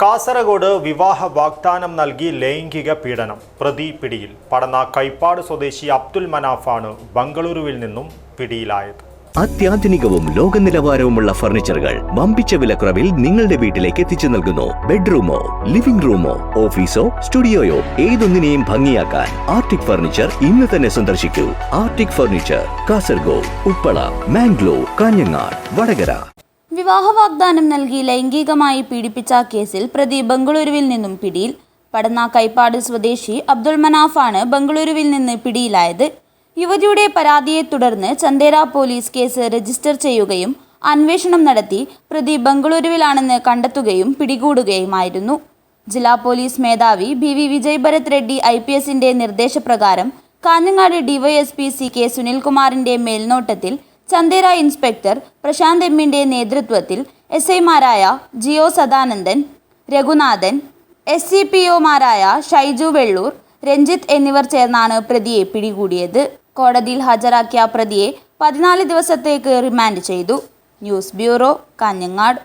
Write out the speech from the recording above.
കാസർഗോഡ് വിവാഹ വാഗ്ദാനം നൽകി ലൈംഗിക പീഡനം പ്രതി പിടിയിൽ. പടന്ന കൈപ്പാട് സ്വദേശി അബ്ദുൽ മനാഫാണ് ബംഗളൂരുവിൽ നിന്നും പിടിയിലായത്. അത്യാധുനികവും ലോക നിലവാരവുമുള്ള ഫർണിച്ചറുകൾ വമ്പിച്ച വിലക്കുറവിൽ നിങ്ങളുടെ വീട്ടിലേക്ക് എത്തിച്ചു നൽകുന്നു. ബെഡ്റൂമോ ലിവിംഗ് റൂമോ ഓഫീസോ സ്റ്റുഡിയോയോ ഏതൊന്നിനെയും ഭംഗിയാക്കാൻ ആർട്ടിക് ഫർണിച്ചർ ഇന്ന് തന്നെ സന്ദർശിക്കൂ. Arctic furniture Kasaragod Uppala Mangalore Kanhangad Vadakara. വിവാഹ വാഗ്ദാനം നൽകി ലൈംഗികമായി പീഡിപ്പിച്ച കേസിൽ പ്രതി ബംഗളൂരുവിൽ നിന്നും പിടിയിൽ. പടന്ന കൈപ്പാട് സ്വദേശി അബ്ദുൾ മനാഫാണ് ബംഗളൂരുവിൽ നിന്ന് പിടിയിലായത്. യുവതിയുടെ പരാതിയെ തുടർന്ന് ചന്ദേര പോലീസ് കേസ് രജിസ്റ്റർ ചെയ്യുകയും അന്വേഷണം നടത്തി പ്രതി ബംഗളൂരുവിലാണെന്ന് കണ്ടെത്തുകയും പിടികൂടുകയുമായിരുന്നു. ജില്ലാ പോലീസ് മേധാവി B V Vijay Bharat Reddy I P എസിന്റെ നിർദ്ദേശപ്രകാരം കാഞ്ഞങ്ങാട് ഡിവൈഎസ്പി സി കെ സുനിൽകുമാറിന്റെ മേൽനോട്ടത്തിൽ ചന്ദേര ഇൻസ്പെക്ടർ പ്രശാന്ത് എമ്മിന്റെ നേതൃത്വത്തിൽ എസ് ഐമാരായ Jio Sadanandan Raghunathan S C P ഒമാരായ Shaiju Vellur Ranjith എന്നിവർ ചേർന്നാണ് പ്രതിയെ പിടികൂടിയത്. കോടതിയിൽ ഹാജരാക്കിയ പ്രതിയെ പതിനാല് ദിവസത്തേക്ക് റിമാൻഡ് ചെയ്തു. News bureau Kanhangad.